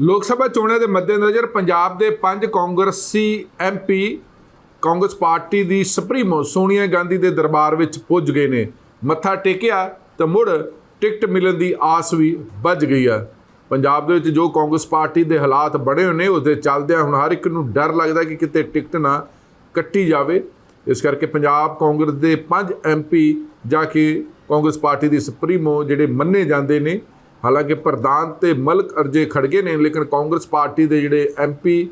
ਲੋਕ ਸਭਾ ਚੋਣਾਂ ਦੇ ਮੱਦੇਨਜ਼ਰ ਪੰਜਾਬ ਦੇ ਪੰਜ ਕਾਂਗਰਸੀ ਐਮਪੀ ਕਾਂਗਰਸ ਪਾਰਟੀ ਦੀ ਸੁਪਰੀਮੋ ਸੋਨੀਆ ਗਾਂਧੀ ਦੇ ਦਰਬਾਰ ਵਿੱਚ ਪੁੱਜ ਗਏ ਨੇ। ਮੱਥਾ ਟੇਕਿਆ ਤਾਂ ਮੁੜ ਟਿਕਟ ਮਿਲਣ ਦੀ ਆਸ ਵੀ ਵੱਜ ਗਈ ਆ। ਪੰਜਾਬ ਦੇ ਵਿੱਚ ਜੋ ਕਾਂਗਰਸ ਪਾਰਟੀ ਦੇ ਹਾਲਾਤ ਬਣੇ ਹੋਏ ਨੇ ਉਸ ਦੇ ਚੱਲਦਿਆਂ ਹੁਣ ਹਰ ਇੱਕ ਨੂੰ ਡਰ ਲੱਗਦਾ ਕਿ ਕਿਤੇ ਟਿਕਟ ਨਾ ਕੱਟੀ ਜਾਵੇ। ਇਸ ਕਰਕੇ ਪੰਜਾਬ ਕਾਂਗਰਸ ਦੇ ਪੰਜ ਐਮਪੀ ਜਾ ਕੇ ਕਾਂਗਰਸ ਪਾਰਟੀ ਦੀ ਸੁਪਰੀਮੋ ਜਿਹੜੇ ਮੰਨੇ ਜਾਂਦੇ ਨੇ ਹਾਲਾਂਕਿ ਪ੍ਰਧਾਨ ਤੇ ਮਲਕ ਅਰਜੇ ਖੜਗੇ ਨੇ, ਲੇਕਿਨ ਕਾਂਗਰਸ ਪਾਰਟੀ ਦੇ ਜਿਹੜੇ ਐਮਪੀ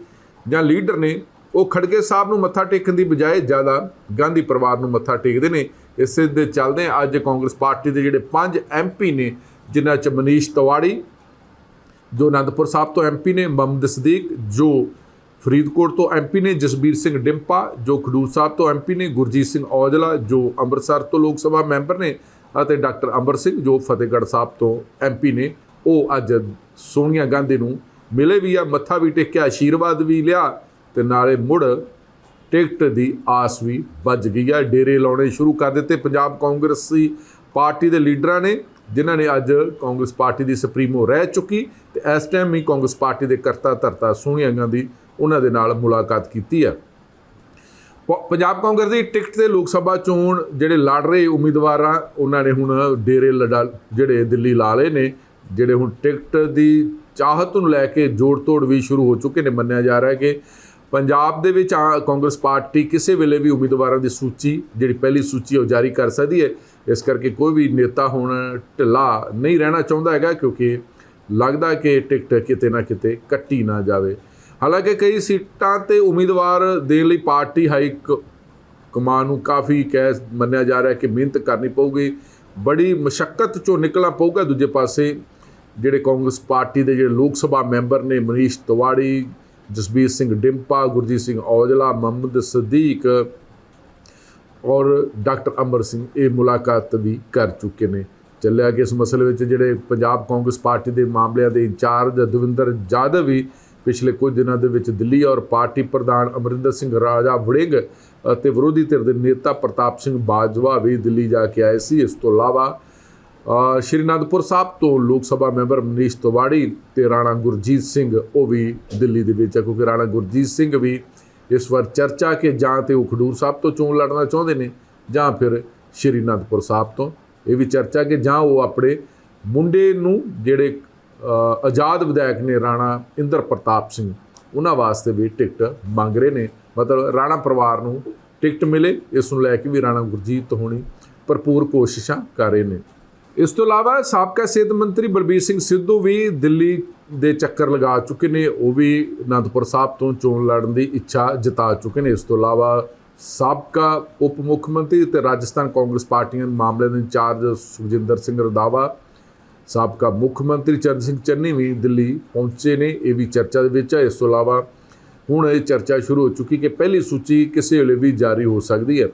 ਜਾਂ ਲੀਡਰ ਨੇ, ਉਹ ਖੜਗੇ ਸਾਹਿਬ ਨੂੰ ਮੱਥਾ ਟੇਕਣ ਦੀ ਬਜਾਏ ਜ਼ਿਆਦਾ ਗਾਂਧੀ ਪਰਿਵਾਰ ਨੂੰ ਮੱਥਾ ਟੇਕਦੇ ਨੇ। ਇਸੇ ਦੇ ਚੱਲਦੇ ਅੱਜ ਕਾਂਗਰਸ ਪਾਰਟੀ ਦੇ ਜਿਹੜੇ ਪੰਜ ਐਮਪੀ ਨੇ, ਜਿਨ੍ਹਾਂ ਚ ਮਨੀਸ਼ ਤਿਵਾੜੀ, ਜੋ ਅਨੰਦਪੁਰ ਸਾਹਿਬ ਤੋਂ ਐਮਪੀ ਨੇ, ਮੁਹੰਮਦ ਸਦੀਕ, ਜੋ ਫਰੀਦਕੋਟ ਤੋਂ ਐਮਪੀ ਨੇ, ਜਸਬੀਰ ਸਿੰਘ ਡਿੰਪਾ, ਜੋ ਖਡੂਰ ਸਾਹਿਬ ਤੋਂ ਐਮਪੀ ਨੇ, ਗੁਰਜੀਤ ਸਿੰਘ ਔਜਲਾ, ਜੋ ਅੰਮ੍ਰਿਤਸਰ ਤੋਂ ਲੋਕ ਸਭਾ ਮੈਂਬਰ ਨੇ ਅਤੇ ਡਾਕਟਰ ਅੰਬਰ ਸਿੰਘ ਜੋ ਫਤਿਹਗੜ੍ਹ ਸਾਹਿਬ ਤੋਂ ਐਮਪੀ ਨੇ, ਉਹ ਅੱਜ ਸੋਨੀਆ ਗਾਂਧੀ ਨੂੰ ਮਿਲੇ ਵੀ ਆ, ਮੱਥਾ ਵੀ ਟੇਕਿਆ ਆਸ਼ੀਰਵਾਦ ਵੀ ਲਿਆ ਤੇ ਨਾਲੇ ਮੁੜ ਟਿਕਟ ਦੀ ਆਸ ਵੀ ਵੱਜ ਗਈ ਆ। ਡੇਰੇ ਲਾਉਣੇ ਸ਼ੁਰੂ ਕਰ ਦਿੱਤੇ। ਪੰਜਾਬ ਕਾਂਗਰਸੀ ਪਾਰਟੀ ਦੇ ਲੀਡਰਾਂ ਨੇ, ਜਿਨ੍ਹਾਂ ਨੇ ਅੱਜ ਕਾਂਗਰਸ ਪਾਰਟੀ ਦੀ ਸੁਪਰੀਮੋ ਰਹਿ ਚੁੱਕੀ ਤੇ ਇਸ ਟਾਈਮ ਹੀ ਕਾਂਗਰਸ ਪਾਰਟੀ ਦੇ ਕਰਤਾ ਧਰਤਾ ਸੋਨੀਆ ਗਾਂਧੀ, ਉਹਨਾਂ ਦੇ ਨਾਲ ਮੁਲਾਕਾਤ ਕੀਤੀ ਆ। ਪੰਜਾਬ ਕਾਂਗਰਸ ਦੀ ਟਿਕਟ ਤੇ ਲੋਕ ਸਭਾ ਚੋਣ ਜਿਹੜੇ ਲੜ ਰਹੇ ਉਮੀਦਵਾਰਾਂ ਉਹਨਾਂ ਨੇ ਹੁਣ ਡੇਰੇ ਲੜਾ ਜਿਹੜੇ ਦਿੱਲੀ ਲਾ ਲਏ ਨੇ, ਜਿਹੜੇ ਹੁਣ ਟਿਕਟ ਦੀ ਚਾਹਤ ਨੂੰ ਲੈ ਕੇ ਜੋੜ ਤੋੜ ਵੀ ਸ਼ੁਰੂ ਹੋ ਚੁੱਕੇ ਨੇ, ਮੰਨਿਆ ਜਾ ਰਿਹਾ ਹੈ ਕਿ ਪੰਜਾਬ ਦੇ ਵਿੱਚ ਆ- ਕਾਂਗਰਸ ਪਾਰਟੀ ਕਿਸੇ ਵੇਲੇ ਵੀ ਉਮੀਦਵਾਰਾਂ ਦੀ ਸੂਚੀ, ਜਿਹੜੀ ਪਹਿਲੀ ਸੂਚੀ ਉਹ ਜਾਰੀ ਕਰ ਸਕਦੀ ਹੈ। ਇਸ ਕਰਕੇ ਕੋਈ ਵੀ ਨੇਤਾ ਹੁਣ ਢਿੱਲਾ ਨਹੀਂ ਰਹਿਣਾ ਚਾਹੁੰਦਾ ਹੈਗਾ, ਕਿਉਂਕਿ ਲੱਗਦਾ ਕਿ ਟਿਕਟ ਕਿਤੇ ਨਾ ਕਿਤੇ ਕੱਟੀ ਨਾ ਜਾਵੇ। ਹਾਲਾਂਕਿ ਕਈ ਸੀਟਾਂ ਤੇ ਉਮੀਦਵਾਰ ਦੇਣ ਲਈ ਪਾਰਟੀ ਹਾਈ ਕਮਾਨ ਨੂੰ ਕਾਫੀ ਕਹਿ ਮੰਨਿਆ ਜਾ ਰਿਹਾ ਕਿ ਮਿਹਨਤ ਕਰਨੀ ਪਊਗੀ। ਬੜੀ ਮੁਸ਼ਕਲ ਚੋਂ ਨਿਕਲਣਾ ਪਊਗਾ ਦੂਜੇ ਪਾਸੇ ਜਿਹੜੇ ਕਾਂਗਰਸ ਪਾਰਟੀ ਦੇ ਜਿਹੜੇ ਲੋਕ ਸਭਾ ਮੈਂਬਰ ਨੇ ਮਨੀਸ਼ ਤਿਵਾੜੀ, ਜਸਬੀਰ ਸਿੰਘ ਡਿੰਪਾ, ਗੁਰਜੀਤ ਸਿੰਘ ਔਜਲਾ, ਮੁਹੰਮਦ ਸਦੀਕ ਔਰ ਡਾਕਟਰ ਅਮਰ ਸਿੰਘ ਇਹ ਮੁਲਾਕਾਤ ਵੀ ਕਰ ਚੁੱਕੇ ਨੇ। ਚੱਲਿਆ ਕਿ ਇਸ ਮਸਲੇ ਵਿੱਚ ਜਿਹੜੇ ਪੰਜਾਬ ਕਾਂਗਰਸ ਪਾਰਟੀ ਦੇ ਮਾਮਲਿਆਂ ਦੇ ਇੰਚਾਰਜ ਦਵਿੰਦਰ ਜਾਦਵ ਵੀ ਪਿਛਲੇ ਕੁਝ ਦਿਨਾਂ ਦੇ ਵਿੱਚ ਦਿੱਲੀ ਔਰ ਪਾਰਟੀ ਪ੍ਰਧਾਨ ਅਮਰਿੰਦਰ ਸਿੰਘ ਰਾਜਾ ਵੜਿੰਗ ਅਤੇ ਵਿਰੋਧੀ ਧਿਰ ਦੇ ਨੇਤਾ ਪ੍ਰਤਾਪ ਸਿੰਘ ਬਾਜਵਾ ਵੀ ਦਿੱਲੀ ਜਾ ਕੇ ਆਏ ਸੀ। ਇਸ ਤੋਂ ਇਲਾਵਾ ਸ਼੍ਰੀ ਅਨੰਦਪੁਰ ਸਾਹਿਬ ਤੋਂ ਲੋਕ ਸਭਾ ਮੈਂਬਰ ਮਨੀਸ਼ ਤਿਵਾੜੀ ਤੇ ਰਾਣਾ ਗੁਰਜੀਤ ਸਿੰਘ, ਉਹ ਵੀ ਦਿੱਲੀ ਦੇ ਵਿੱਚ ਹੈ ਕਿਉਂਕਿ ਰਾਣਾ ਗੁਰਜੀਤ ਸਿੰਘ ਵੀ ਇਸ ਵਾਰ ਚਰਚਾ ਕਿ ਜਾਂ ਤੇ ਉਹ ਖਡੂਰ ਸਾਹਿਬ ਤੋਂ ਚੋਣ ਲੜਨਾ ਚਾਹੁੰਦੇ ਨੇ ਜਾਂ ਫਿਰ ਸ਼੍ਰੀ ਅਨੰਦਪੁਰ ਸਾਹਿਬ ਤੋਂ। ਇਹ ਵੀ ਚਰਚਾ ਕਿ ਜਾਂ ਉਹ ਆਪਣੇ ਮੁੰਡੇ ਨੂੰ ਜਿਹੜੇ ਆਜ਼ਾਦ ਵਿਧਾਇਕ ਨੇ ਰਾਣਾ ਇੰਦਰ ਪ੍ਰਤਾਪ ਸਿੰਘ ਉਹਨਾਂ ਵਾਸਤੇ ਵੀ ਟਿਕਟ ਮੰਗ ਰਹੇ ਨੇ। ਮਤਲਬ ਰਾਣਾ ਪਰਿਵਾਰ ਨੂੰ ਟਿਕਟ ਮਿਲੇ, ਇਸ ਨੂੰ ਲੈ ਕੇ ਵੀ ਰਾਣਾ ਗੁਰਜੀਤ ਹੋਣੀ ਭਰਪੂਰ ਕੋਸ਼ਿਸ਼ਾਂ ਕਰ ਰਹੇ ਨੇ। ਇਸ ਤੋਂ ਇਲਾਵਾ ਸਾਬਕਾ ਸਿਹਤ ਮੰਤਰੀ ਬਲਬੀਰ ਸਿੰਘ ਸਿੱਧੂ ਵੀ ਦਿੱਲੀ ਦੇ ਚੱਕਰ ਲਗਾ ਚੁੱਕੇ ਨੇ, ਉਹ ਵੀ ਅਨੰਦਪੁਰ ਸਾਹਿਬ ਤੋਂ ਚੋਣ ਲੜਨ ਦੀ ਇੱਛਾ ਜਤਾ ਚੁੱਕੇ ਨੇ। ਇਸ ਤੋਂ ਇਲਾਵਾ ਸਾਬਕਾ ਉਪ ਮੁੱਖ ਮੰਤਰੀ ਤੇ ਰਾਜਸਥਾਨ ਕਾਂਗਰਸ ਪਾਰਟੀਆਂ ਦੇ ਮਾਮਲੇ ਦੇ ਇੰਚਾਰਜ ਸੁਖਜਿੰਦਰ ਸਿੰਘ ਰੰਧਾਵਾ ਸਾਬਕਾ ਮੁੱਖ ਮੰਤਰੀ ਚਰਨ ਸਿੰਘ ਚੰਨੀ ਵੀ ਦਿੱਲੀ ਪਹੁੰਚੇ ਨੇ, ਇਹ ਵੀ ਚਰਚਾ ਦੇ ਵਿੱਚ ਹੈ ਇਸ ਤੋਂ ਇਲਾਵਾ ਹੁਣ ਇਹ ਚਰਚਾ ਸ਼ੁਰੂ ਹੋ ਚੁੱਕੀ ਕਿ ਪਹਿਲੀ ਸੂਚੀ ਕਿਸੇ ਵੇਲੇ ਵੀ ਜਾਰੀ ਹੋ ਸਕਦੀ ਹੈ।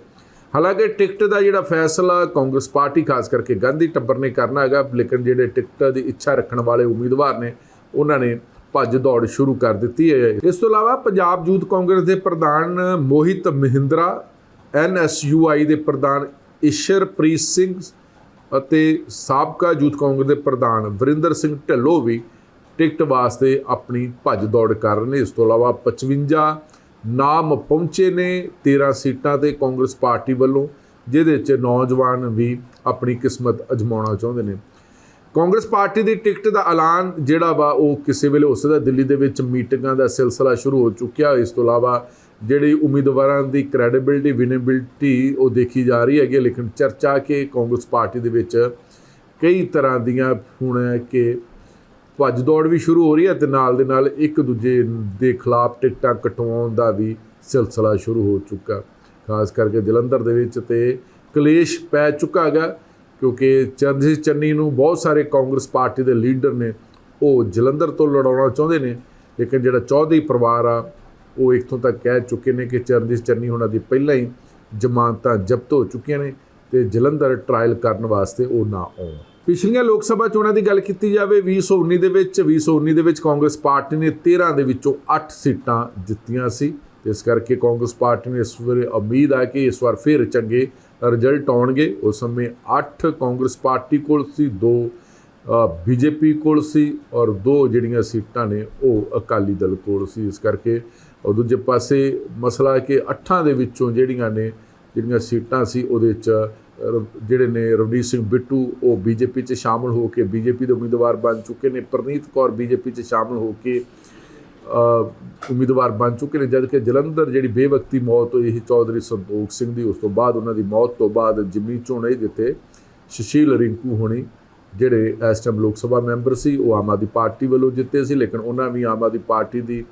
ਹਾਲਾਂਕਿ ਟਿਕਟ ਦਾ ਜਿਹੜਾ ਫੈਸਲਾ ਕਾਂਗਰਸ ਪਾਰਟੀ, ਖਾਸ ਕਰਕੇ ਗਾਂਧੀ ਟੱਬਰ ਨੇ ਕਰਨਾ ਹੈਗਾ, ਲੇਕਿਨ ਜਿਹੜੇ ਟਿਕਟ ਦੀ ਇੱਛਾ ਰੱਖਣ ਵਾਲੇ ਉਮੀਦਵਾਰ ਨੇ, ਉਹਨਾਂ ਨੇ ਭੱਜ ਦੌੜ ਸ਼ੁਰੂ ਕਰ ਦਿੱਤੀ ਹੈ। ਇਸ ਤੋਂ ਇਲਾਵਾ ਪੰਜਾਬ ਯੂਥ ਕਾਂਗਰਸ ਦੇ ਪ੍ਰਧਾਨ ਮੋਹਿਤ ਮਹਿੰਦਰਾ ਐਨਐਸਯੂਆਈ ਦੇ ਪ੍ਰਧਾਨ ਇਸ਼ਰਪ੍ਰੀਤ ਸਿੰਘ ਅਤੇ ਸਾਬਕਾ ਯੂਥ ਕਾਂਗਰਸ ਦੇ ਪ੍ਰਧਾਨ ਵਰਿੰਦਰ ਸਿੰਘ ਢਿੱਲੋਂ ਵੀ ਟਿਕਟ ਵਾਸਤੇ ਆਪਣੀ ਭੱਜ ਦੌੜ ਕਰ ਰਹੇ ਨੇ। ਇਸ ਤੋਂ ਇਲਾਵਾ 55 ਨਾਮ ਪਹੁੰਚੇ ਨੇ 13 ਸੀਟਾਂ ਤੇ ਕਾਂਗਰਸ ਪਾਰਟੀ ਵੱਲੋਂ, ਜਿਹਦੇ 'ਚ ਨੌਜਵਾਨ ਵੀ ਆਪਣੀ ਕਿਸਮਤ ਅਜਮਾਉਣਾ ਚਾਹੁੰਦੇ ਨੇ। ਕਾਂਗਰਸ ਪਾਰਟੀ ਦੀ ਟਿਕਟ ਦਾ ਐਲਾਨ ਜਿਹੜਾ ਵਾ, ਉਹ ਕਿਸੇ ਵੇਲੇ ਹੋ ਸਕਦਾ। ਦਿੱਲੀ ਦੇ ਵਿੱਚ ਮੀਟਿੰਗਾਂ ਦਾ ਸਿਲਸਿਲਾ ਸ਼ੁਰੂ ਹੋ ਚੁੱਕਿਆ। ਇਸ ਤੋਂ ਇਲਾਵਾ ਜਿਹੜੀ ਉਮੀਦਵਾਰਾਂ ਦੀ ਕ੍ਰੈਡੀਬਿਲਟੀ ਵਿਨੇਬਿਲਟੀ ਉਹ ਦੇਖੀ ਜਾ ਰਹੀ ਹੈਗੀ ਲੇਕਿਨ ਚਰਚਾ ਕਿ ਕਾਂਗਰਸ ਪਾਰਟੀ ਦੇ ਵਿੱਚ ਕਈ ਤਰ੍ਹਾਂ ਦੀਆਂ ਹੁਣ ਹੈ ਕਿ ਭੱਜ ਦੌੜ ਵੀ ਸ਼ੁਰੂ ਹੋ ਰਹੀ ਹੈ ਤੇ ਨਾਲ ਦੇ ਨਾਲ ਇੱਕ ਦੂਜੇ ਦੇ ਖਿਲਾਫ ਟਿਕਟਾਂ ਕਟਵਾਉਣ ਦਾ ਵੀ ਸਿਲਸਿਲਾ ਸ਼ੁਰੂ ਹੋ ਚੁੱਕਾ। ਖਾਸ ਕਰਕੇ ਜਲੰਧਰ ਦੇ ਵਿੱਚ ਤੇ ਕਲੇਸ਼ ਪੈ ਚੁੱਕਾ ਹੈਗਾ, ਕਿਉਂਕਿ ਚਰਨਜੀਤ ਚੰਨੀ ਨੂੰ ਬਹੁਤ ਸਾਰੇ ਕਾਂਗਰਸ ਪਾਰਟੀ ਦੇ ਲੀਡਰ ਨੇ, ਉਹ ਜਲੰਧਰ ਤੋਂ ਲੜਾਉਣਾ ਚਾਹੁੰਦੇ ਨੇ, ਲੇਕਿਨ ਜਿਹੜਾ ਚੌਧਰੀ ਪਰਿਵਾਰ ਆ ਉਹ ਇੱਥੋਂ ਤੱਕ ਕਹਿ ਚੁੱਕੇ ਨੇ ਕਿ ਚਰਨਜੀਤ ਚੰਨੀ ਉਹਨਾਂ ਦੀ ਪਹਿਲਾਂ ਹੀ ਜ਼ਮਾਨਤਾਂ ਜ਼ਬਤ ਹੋ ਚੁੱਕੀਆਂ ਨੇ ਤੇ ਜਲੰਧਰ ਟ੍ਰਾਇਲ ਕਰਨ ਵਾਸਤੇ ਉਹ ਨਾ ਆਉਣ। ਪਿਛਲੀਆਂ ਲੋਕ ਸਭਾ ਚੋਣਾਂ ਦੀ ਗੱਲ ਕੀਤੀ ਜਾਵੇ 2019 ਦੇ ਵਿੱਚ 2019 ਦੇ ਵਿੱਚ ਕਾਂਗਰਸ ਪਾਰਟੀ ਨੇ 13 ਦੇ ਵਿੱਚੋਂ 8 ਸੀਟਾਂ ਜਿੱਤੀਆਂ ਸੀ। ਤੇ ਇਸ ਕਰਕੇ ਕਾਂਗਰਸ ਪਾਰਟੀ ਨੂੰ ਇਸ ਵੇਲੇ ਉਮੀਦ ਆ ਕਿ ਇਸ ਵਾਰ ਫਿਰ ਚੰਗੇ ਰਿਜ਼ਲਟ ਆਉਣਗੇ। ਉਸ ਸਮੇਂ 8 ਕਾਂਗਰਸ ਪਾਰਟੀ ਕੋਲ ਸੀ 2 ਬੀਜੇਪੀ ਕੋਲ ਸੀ ਔਰ ਦੋ ਜਿਹੜੀਆਂ ਸੀਟਾਂ ਨੇ ਉਹ ਅਕਾਲੀ ਦਲ ਕੋਲ ਸੀ। ਇਸ ਕਰਕੇ ਔਰ ਦੂਜੇ ਪਾਸੇ ਮਸਲਾ ਕਿ ਅੱਠਾਂ ਦੇ ਵਿੱਚੋਂ ਜਿਹੜੀਆਂ ਨੇ, ਜਿਹੜੀਆਂ ਸੀਟਾਂ ਸੀ ਉਹਦੇ ਚ ਜਿਹੜੇ ਨੇ ਰਵਨੀਤ ਸਿੰਘ ਬਿੱਟੂ, ਉਹ ਬੀਜੇਪੀ 'ਚ ਸ਼ਾਮਲ ਹੋ ਕੇ ਬੀਜੇਪੀ ਦੇ ਉਮੀਦਵਾਰ ਬਣ ਚੁੱਕੇ ਨੇ। ਪ੍ਰਨੀਤ ਕੌਰ ਬੀਜੇਪੀ 'ਚ ਸ਼ਾਮਲ ਹੋ ਕੇ ਉਮੀਦਵਾਰ ਬਣ ਚੁੱਕੇ ਨੇ ਜਦ ਕਿ ਜਲੰਧਰ ਜਿਹੜੀ ਬੇਵਕਤੀ ਮੌਤ ਹੋਈ ਸੀ, ਚੌਧਰੀ ਸੰਤੋਖ ਸਿੰਘ ਦੀ, ਉਸ ਤੋਂ ਬਾਅਦ ਉਹਨਾਂ ਦੀ ਮੌਤ ਤੋਂ ਬਾਅਦ ਜਿਮਨੀ ਚੋਣ ਇਹ ਜਿੱਥੇ ਸੁਸ਼ੀਲ ਰਿੰਕੂ ਹੋਣੀ, ਜਿਹੜੇ ਇਸ ਟਾਈਮ ਲੋਕ ਸਭਾ ਮੈਂਬਰ ਸੀ, ਉਹ ਆਮ ਆਦਮੀ ਪਾਰਟੀ ਵੱਲੋਂ ਜਿੱਤੇ ਸੀ, ਲੇਕਿਨ ਉਹਨਾਂ ਵੀ ਆਮ ਆਦਮੀ ਪਾਰਟੀ ਦੀ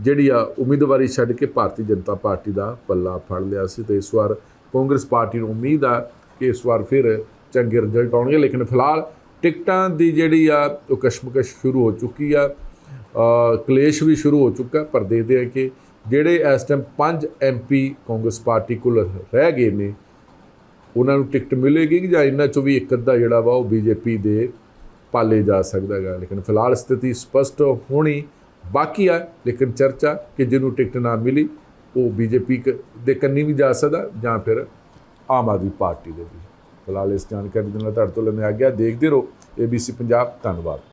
ਜਿਹੜੀ ਆ ਉਮੀਦਵਾਰੀ ਛੱਡ ਕੇ ਭਾਰਤੀ ਜਨਤਾ ਪਾਰਟੀ ਦਾ ਪੱਲਾ ਫੜ ਲਿਆ ਸੀ ਤੇ ਇਸ ਵਾਰ ਕਾਂਗਰਸ ਪਾਰਟੀ ਨੂੰ ਉਮੀਦ ਆ ਕਿ ਇਸ ਵਾਰ ਫਿਰ ਚੰਗੇ ਰਿਜ਼ਲਟ ਆਉਣਗੇ। ਲੇਕਿਨ ਫਿਲਹਾਲ ਟਿਕਟਾਂ ਦੀ ਜਿਹੜੀ ਆ ਉਹ ਕਸ਼ਮਕਸ਼ ਸ਼ੁਰੂ ਹੋ ਚੁੱਕੀ ਆ ਕਲੇਸ਼ ਵੀ ਸ਼ੁਰੂ ਹੋ ਚੁੱਕਾ ਪਰ ਦੇਖਦੇ ਆ ਕਿ ਜਿਹੜੇ ਇਸ ਟਾਈਮ ਪੰਜ ਐਮਪੀ ਕਾਂਗਰਸ ਪਾਰਟੀ ਕੋਲ ਰਹਿ ਗਏ ਨੇ, ਉਹਨਾਂ ਨੂੰ ਟਿਕਟ ਮਿਲੇਗੀ ਕਿ ਜਾਂ ਇਹਨਾਂ ਚੋਂ ਵੀ ਇੱਕ ਅੱਧਾ ਜਿਹੜਾ ਵਾ ਉਹ ਬੀਜੇਪੀ ਦੇ ਪਾਲੇ ਜਾ ਸਕਦਾ ਹੈਗਾ। ਲੇਕਿਨ ਫਿਲਹਾਲ ਸਥਿਤੀ ਸਪਸ਼ਟ ਹੋਣੀ ਬਾਕੀ ਆ, ਲੇਕਿਨ ਚਰਚਾ ਕਿ ਜਿਹਨੂੰ ਟਿਕਟ ਨਾ ਮਿਲੀ, ਉਹ ਬੀਜੇਪੀ ਦੇ ਕੰਨੀ ਵੀ ਜਾ ਸਕਦਾ ਜਾਂ ਫਿਰ ਆਮ ਆਦਮੀ ਪਾਰਟੀ ਦੇ ਵੀ। ਫਿਲਹਾਲ ਇਸ ਜਾਣਕਾਰੀ ਦੇ ਨਾਲ ਤੁਹਾਡੇ ਤੋਂ ਲੈਣੇ ਆ ਗਿਆ ਦੇਖਦੇ ਰਹੋ ABC ਪੰਜਾਬ। ਧੰਨਵਾਦ।